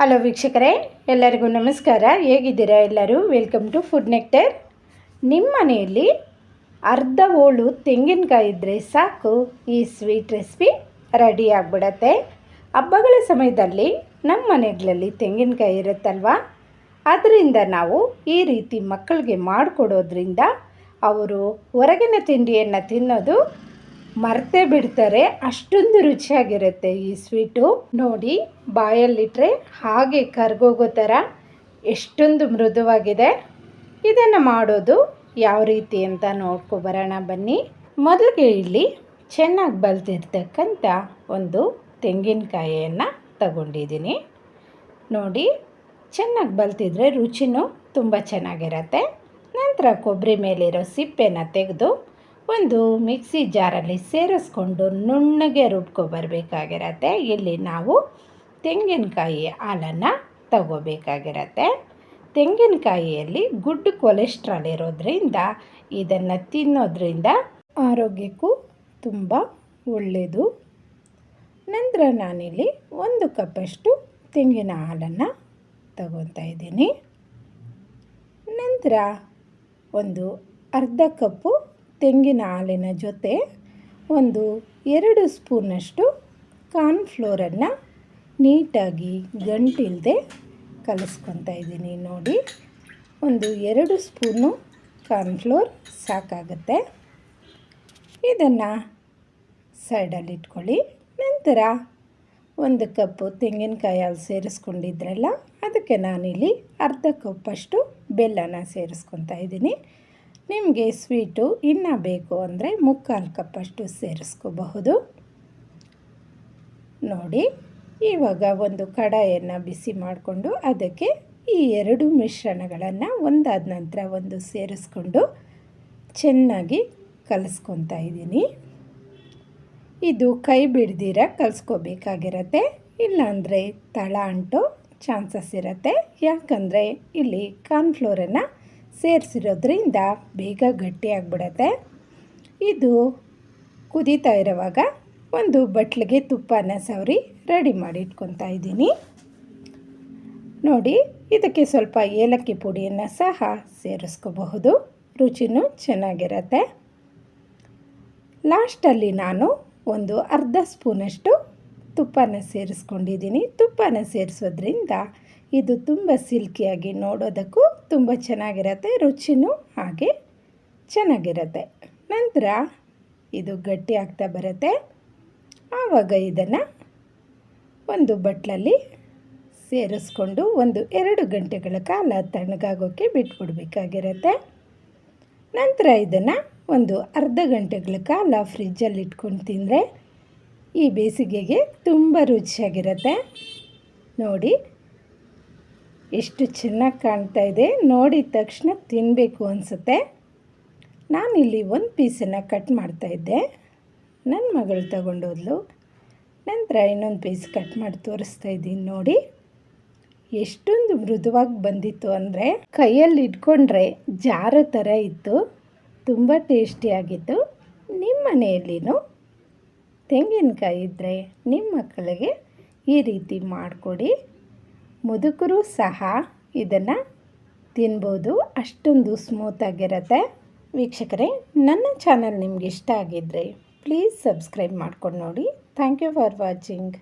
Hello ವೀಕ್ಷಕರೇ, ಎಲ್ಲರಿಗೂ ನಮಸ್ಕಾರ. ಹೇಗಿದ್ದೀರಾ ಎಲ್ಲರೂ? ವೆಲ್ಕಮ್ ಟು ಫುಡ್ ನೆಕ್ಟರ್ ನಿಮ್ಮ ಮನೆಯಲ್ಲಿ ಅರ್ಧ ಓಳು ತೆಂಗಿನಕಾಯಿ ಇದ್ದರೆ ಸಾಕು, ಈ ಸ್ವೀಟ್ ರೆಸಿಪಿ ರೆಡಿ ಆಗಿಬಿಡತ್ತೆ. ಹಬ್ಬಗಳ ಸಮಯದಲ್ಲಿ ನಮ್ಮ ಮನೆಗಳಲ್ಲಿ ತೆಂಗಿನಕಾಯಿ ಇರುತ್ತಲ್ವ? ಅದರಿಂದ ನಾವು ಈ ರೀತಿ ಮಕ್ಕಳಿಗೆ ಮಾಡಿಕೊಡೋದ್ರಿಂದ ಅವರು ಹೊರಗಿನ ತಿಂಡಿಯನ್ನು ತಿನ್ನೋದು ಮರ್ತೇ ಬಿಡ್ತಾರೆ, ಅಷ್ಟೊಂದು ರುಚಿಯಾಗಿರುತ್ತೆ ಈ ಸ್ವೀಟು. ನೋಡಿ ಬಾಯಲ್ಲಿಟ್ಟರೆ ಹಾಗೆ ಕರ್ಗೋಗೋ ಥರ ಎಷ್ಟೊಂದು ಮೃದುವಾಗಿದೆ. ಇದನ್ನು ಮಾಡೋದು ಯಾವ ರೀತಿ ಅಂತ ನೋಡ್ಕೊ ಬರೋಣ ಬನ್ನಿ. ಮೊದಲಿಗೆ ಇಲ್ಲಿ ಚೆನ್ನಾಗಿ ಬಲ್ತಿರ್ತಕ್ಕಂಥ ಒಂದು ತೆಂಗಿನಕಾಯಿಯನ್ನು ತಗೊಂಡಿದ್ದೀನಿ. ನೋಡಿ, ಚೆನ್ನಾಗಿ ಬಲ್ತಿದ್ರೆ ರುಚಿನೂ ತುಂಬ ಚೆನ್ನಾಗಿರತ್ತೆ. ನಂತರ ಕೊಬ್ಬರಿ ಮೇಲಿರೋ ಸಿಪ್ಪೆನ ತೆಗೆದು ಒಂದು ಮಿಕ್ಸಿ ಜಾರಲ್ಲಿ ಸೇರಿಸ್ಕೊಂಡು ನುಣ್ಣಗೆ ರುಬ್ಕೊಬರ್ಬೇಕಾಗಿರತ್ತೆ ಇಲ್ಲಿ ನಾವು ತೆಂಗಿನಕಾಯಿ ಹಾಲನ್ನು ತಗೋಬೇಕಾಗಿರತ್ತೆ. ತೆಂಗಿನಕಾಯಿಯಲ್ಲಿ ಗುಡ್ ಕೊಲೆಸ್ಟ್ರಾಲ್ ಇರೋದ್ರಿಂದ, ಇದನ್ನು ತಿನ್ನೋದ್ರಿಂದ ಆರೋಗ್ಯಕ್ಕೂ ತುಂಬ ಒಳ್ಳೆಯದು ನಂತರ ನಾನಿಲ್ಲಿ ಒಂದು ಕಪ್ಪಷ್ಟು ತೆಂಗಿನ ಹಾಲನ್ನು ತಗೊತಾ ಇದ್ದೀನಿ. ನಂತರ ಒಂದು ಅರ್ಧ ಕಪ್ಪು ತೆಂಗಿನ ಹಾಲಿನ ಜೊತೆ ಒಂದು ಎರಡು ಸ್ಪೂನಷ್ಟು ಕಾರ್ನ್ಫ್ಲೋರನ್ನು ನೀಟಾಗಿ ಗಂಟಿಲ್ಲದೆ ಕಲಿಸ್ಕೊತಾ ಇದ್ದೀನಿ. ನೋಡಿ, ಒಂದು ಎರಡು ಸ್ಪೂನು ಕಾರ್ನ್ಫ್ಲೋರ್ ಸಾಕಾಗುತ್ತೆ. ಇದನ್ನು ಸೈಡಲ್ಲಿ ಇಟ್ಕೊಳ್ಳಿ. ನಂತರ ಒಂದು ಕಪ್ಪು ತೆಂಗಿನಕಾಯಿ ಹಾಲು ಸೇರಿಸ್ಕೊಂಡಿದ್ರಲ್ಲ, ಅದಕ್ಕೆ ನಾನಿಲ್ಲಿ ಅರ್ಧ ಕಪ್ಪಷ್ಟು ಬೆಲ್ಲನ ಸೇರಿಸ್ಕೊತಾ ಇದ್ದೀನಿ. ನಿಮಗೆ ಸ್ವೀಟು ಇನ್ನೂ ಬೇಕು ಅಂದರೆ ಮುಕ್ಕಾಲು ಕಪ್ಪಷ್ಟು ಸೇರಿಸ್ಕೋಬಹುದು. ನೋಡಿ, ಇವಾಗ ಒಂದು ಕಡಾಯನ್ನು ಬಿಸಿ ಮಾಡಿಕೊಂಡು ಅದಕ್ಕೆ ಈ ಎರಡು ಮಿಶ್ರಣಗಳನ್ನು ಒಂದಾದ ನಂತರ ಒಂದು ಸೇರಿಸ್ಕೊಂಡು ಚೆನ್ನಾಗಿ ಕಲಿಸ್ಕೊತಾ ಇದ್ದೀನಿ. ಇದು ಕೈ ಬಿಡ್ದಿರ ಕಲಿಸ್ಕೋಬೇಕಾಗಿರತ್ತೆ, ಇಲ್ಲಾಂದರೆ ತಳ ಅಂಟೋ ಚಾನ್ಸಸ್ ಇರುತ್ತೆ. ಯಾಕಂದರೆ ಇಲ್ಲಿ ಕಾರ್ನ್ಫ್ಲೋರನ್ನು ಸೇರಿಸಿರೋದ್ರಿಂದ ಬೇಗ ಗಟ್ಟಿಯಾಗ್ಬಿಡತ್ತೆ. ಇದು ಕುದೀತಾ ಇರುವಾಗ ಒಂದು ಬಟ್ಲಿಗೆ ತುಪ್ಪನ ಸವರಿ ರೆಡಿ ಮಾಡಿ ಇಟ್ಕೊತಾ ಇದ್ದೀನಿ. ನೋಡಿ, ಇದಕ್ಕೆ ಸ್ವಲ್ಪ ಏಲಕ್ಕಿ ಪುಡಿಯನ್ನು ಸಹ ಸೇರಿಸ್ಕೋಬಹುದು. ರುಚಿನೂ ಚೆನ್ನಾಗಿರತ್ತೆ. ಲಾಸ್ಟಲ್ಲಿ ನಾನು ಒಂದು ಅರ್ಧ ಸ್ಪೂನಷ್ಟು ತುಪ್ಪನ ಸೇರಿಸ್ಕೊಂಡಿದ್ದೀನಿ. ತುಪ್ಪನ ಸೇರಿಸೋದ್ರಿಂದ ಇದು ತುಂಬ ಸಿಲ್ಕಿಯಾಗಿ ನೋಡೋದಕ್ಕೂ ತುಂಬ ಚೆನ್ನಾಗಿರುತ್ತೆ, ರುಚಿನೂ ಹಾಗೆ ಚೆನ್ನಾಗಿರುತ್ತೆ. ನಂತರ ಇದು ಗಟ್ಟಿ ಆಗ್ತಾ ಬರುತ್ತೆ. ಆವಾಗ ಇದನ್ನು ಒಂದು ಬಟ್ಲಲ್ಲಿ ಸೇರಿಸ್ಕೊಂಡು ಒಂದು ಎರಡು ಗಂಟೆಗಳ ಕಾಲ ತಣ್ಣಗಾಗೋಕ್ಕೆ ಬಿಟ್ಬಿಡ್ಬೇಕಾಗಿರತ್ತೆ. ನಂತರ ಇದನ್ನು ಒಂದು ಅರ್ಧ ಗಂಟೆಗಳ ಕಾಲ ಫ್ರಿಜ್ಜಲ್ಲಿ ಇಟ್ಕೊಂಡು ತಿಂದರೆ ಈ ಬೇಸಿಗೆಗೆ ತುಂಬ ರುಚಿಯಾಗಿರುತ್ತೆ. ನೋಡಿ ಎಷ್ಟು ಚೆನ್ನಾಗಿ ಕಾಣ್ತಾ ಇದೆ. ನೋಡಿದ ತಕ್ಷಣ ತಿನ್ನಬೇಕು ಅನಿಸುತ್ತೆ. ನಾನಿಲ್ಲಿ ಒಂದು ಪೀಸನ್ನು ಕಟ್ ಮಾಡ್ತಾಯಿದ್ದೆ ನನ್ನ ಮಗಳು ತಗೊಂಡೋದ್ಲು ನಂತರ ಇನ್ನೊಂದು ಪೀಸ್ ಕಟ್ ಮಾಡಿ ತೋರಿಸ್ತಾ ಇದ್ದೀನಿ ನೋಡಿ. ಎಷ್ಟೊಂದು ಮೃದುವಾಗಿ ಬಂದಿತ್ತು ಅಂದರೆ ಕೈಯಲ್ಲಿ ಇಟ್ಕೊಂಡ್ರೆ ಜಾರೋ ಥರ ಇತ್ತು. ತುಂಬ ಟೇಸ್ಟಿಯಾಗಿತ್ತು ನಿಮ್ಮ ಮನೆಯಲ್ಲಿನೂ ತೆಂಗಿನಕಾಯಿ ಇದ್ದರೆ ನಿಮ್ಮ ಮಕ್ಕಳಿಗೆ ಈ ರೀತಿ ಮಾಡಿಕೊಡಿ. ಮುದುಕರು ಸಹ ಇದನ್ನು ತಿನ್ಬೋದು. ಅಷ್ಟೊಂದು ಸ್ಮೂತಾಗಿರುತ್ತೆ ವೀಕ್ಷಕರೇ, ನನ್ನ ಚಾನಲ್ ನಿಮ್ಗೆ ಇಷ್ಟ ಆಗಿದ್ದರೆ ಪ್ಲೀಸ್ ಸಬ್ಸ್ಕ್ರೈಬ್ ಮಾಡ್ಕೊಂಡು ನೋಡಿ. Thank you for watching